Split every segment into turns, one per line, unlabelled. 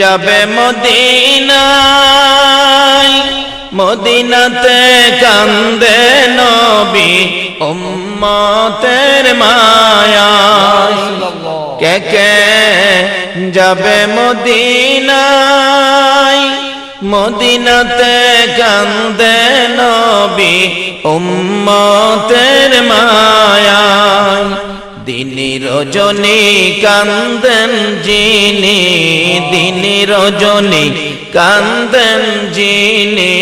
যাবে মদিনায়, মদিনাতে কান্দে নবী উম্মতের মায়া। কে কে যাবে মদিনায়, মদিনাতে কান্দে নবী উম্মতের মায়া। দিনী রজনী কান্দন যিনি দিনী রজনী কান্দন যিনি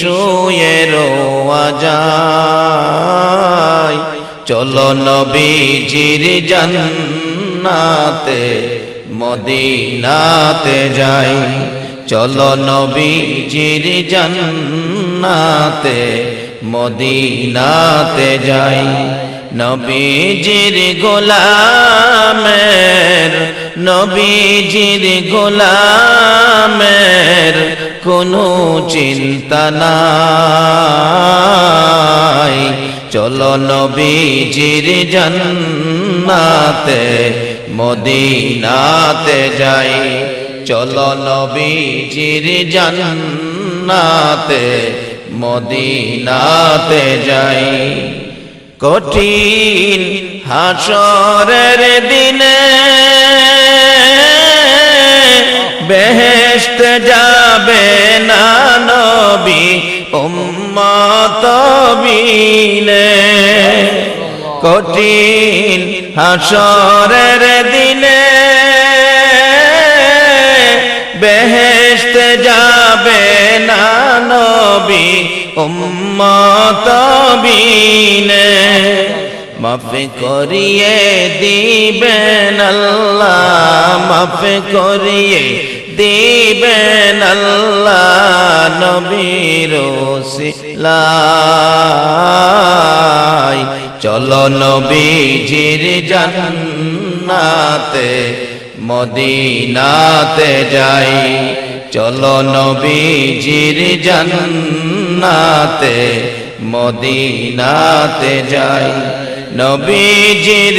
শুয়ে রোয়া যায়। চলো নবীজির জান্নাতে, মদিনাতে যাই। চলো নবীজির জান্নাতে, মদিনাতে যাই। নবীজির গোলামের নবীজির গোলামের কোনো চিন্তা নাই। চলো নবীজির জান্নাতে, মদিনাতে যাই। চলো নবীজির জান্নাতে, মদিনাতে যাই। কঠিন হাসরের দিনে যাবে না নবী, উম্মত বিনে কঠিন হাসরের দিনে বেহেশত যাবে না নবী, উম্মত বিনে মাফ করিয়ে দিবেন আল্লাহ, মাফ করিয়ে দিবেন আল্লাহ নবীর সিলাই চলো নবীজির জান্নাতে, মদিনাতে যাই। চলো নবীজির জান্নাতে, মদিনাতে যাই। নবীজির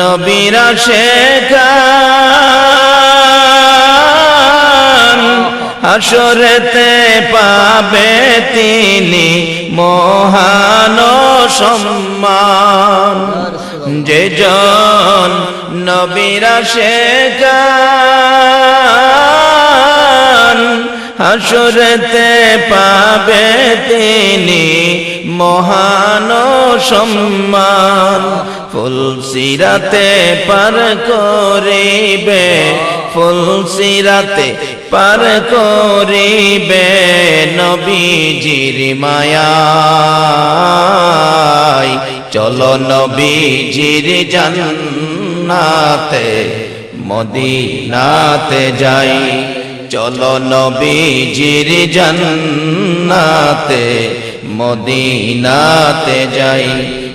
নবীরা শেখান হাসরেতে পাবে তিনি মহান সম্মান। যে জন নবীরা শেখান হাসরেতে পাবে তিনি মহান সম্মান। ফুল সিরাতে পার করিবে ফুল সিরাতে পার করিবে নবীজির মায়ায় চলো নবীজির জান্নাতে, মদিনাতে যাই। চলো নবীজির জান্নাতে, মদিনাতে যাই।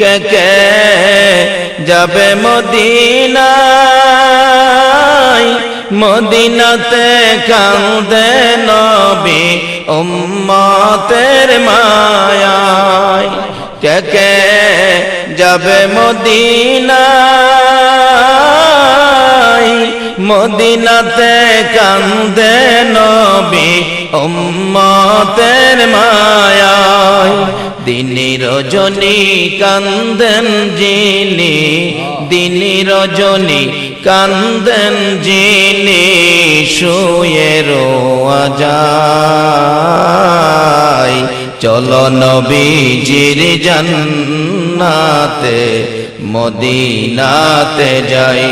কে কে যাবে মদিনায়? মদিনাতে কান্দে নবী উম্মতের মায়ায়। কে কে যাবে মদিনায়? মদিনাতে কান্দে নবী উম্মতের মায়ায়। দিনী রজনী কান্দেন যিনি দিনী রজনী কান্দেন যিনি শুয়ে রোয়া যায়। চলো নবীজির জান্নাতে, মদিনাতে যাই।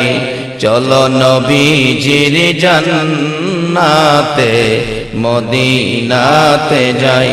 চলো নবীজির জান্নাতে, মদিনাতে যাই।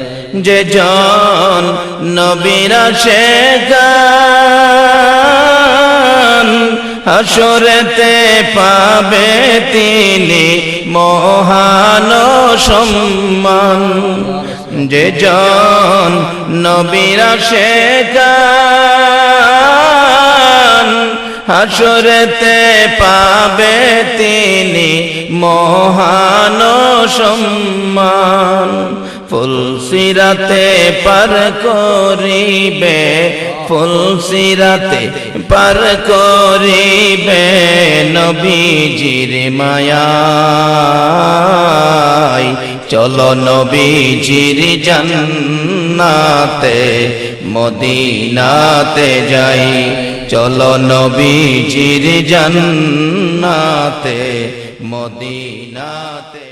যে জন নবীরা হাসরেতে পাবে তিনি মহান সম্মান। যে জন নবীরা হাসরেতে পাবে তিনি মহান সম্মান। ফুলসিরাতে পার করিবে ফুলসিরাতে পার করিবে নবীজির মায়ায় চলো নবীজির জান্নাতে, মদিনাতে যাই। চলো নবীজির জান্নাতে, মদিনাতে